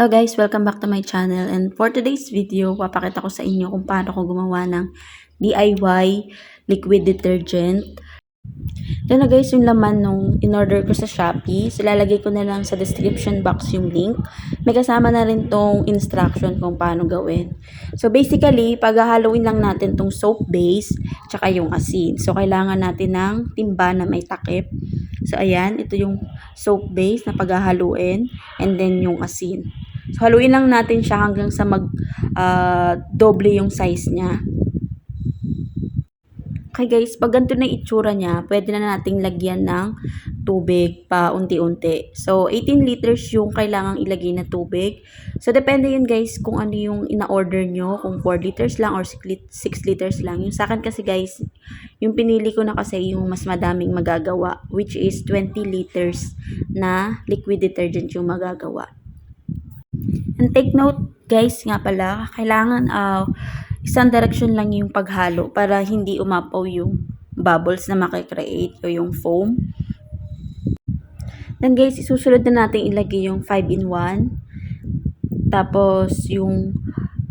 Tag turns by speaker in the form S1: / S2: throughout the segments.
S1: Hello guys, welcome back to my channel and for today's video, papakita ko sa inyo kung paano ko gumawa ng DIY liquid detergent. Ito guys yung laman nung in-order ko sa Shopee. So lalagay ko na lang sa description box yung link. May kasama na rin tong instruction kung paano gawin. So basically, paghahaluin lang natin tong soap base tsaka yung asin. So kailangan natin ng timba na may takip. So ayan, ito yung soap base na paghahaluin and then yung asin. So, haluin lang natin siya hanggang sa mag uh, yung size niya. Okay guys, pag ganito na itsura niya, pwede na nating lagyan ng tubig pa unti-unti. So, 18 liters yung kailangang ilagay na tubig. So, depende yun guys kung ano yung ina-order nyo, kung 4 liters lang or 6 liters lang. Yung sa akin kasi guys, yung pinili ko na kasi yung mas madaming magagawa, which is 20 liters na liquid detergent yung magagawa. And take note, guys, nga pala, kailangan uh, isang direction lang yung paghalo para hindi umapaw yung bubbles na makikreate o yung foam. Then guys, isusunod na natin ilagay yung 5-in-1. Tapos yung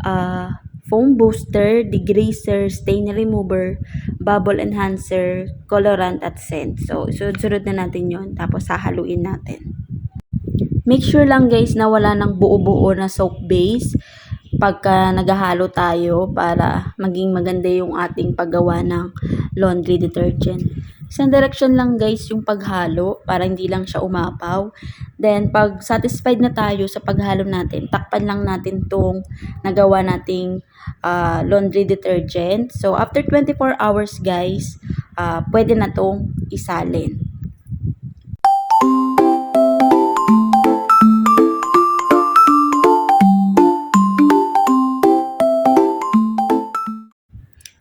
S1: uh, foam booster, degreaser, stain remover, bubble enhancer, colorant at scent. So, sunod-sunod na natin yon Tapos hahaluin natin. Make sure lang guys na wala ng buo-buo na soap base pagka naghahalo tayo para maging maganda yung ating paggawa ng laundry detergent. Isang direction lang guys yung paghalo para hindi lang siya umapaw. Then pag satisfied na tayo sa paghalo natin, takpan lang natin tong nagawa nating uh, laundry detergent. So after 24 hours guys, uh, pwede na tong isalin.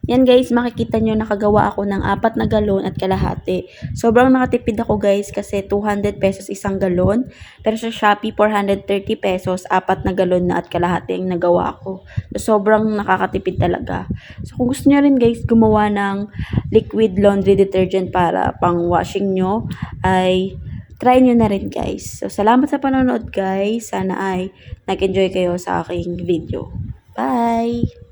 S1: Yan guys, makikita nyo nakagawa ako ng apat na galon at kalahati. Sobrang nakatipid ako guys kasi 200 pesos isang galon. Pero sa Shopee, 430 pesos, apat na galon na at kalahati ang nagawa ko. So, sobrang nakakatipid talaga. So kung gusto nyo rin guys gumawa ng liquid laundry detergent para pang washing nyo, ay try nyo na rin guys. So salamat sa panonood guys. Sana ay nag-enjoy kayo sa aking video. Bye!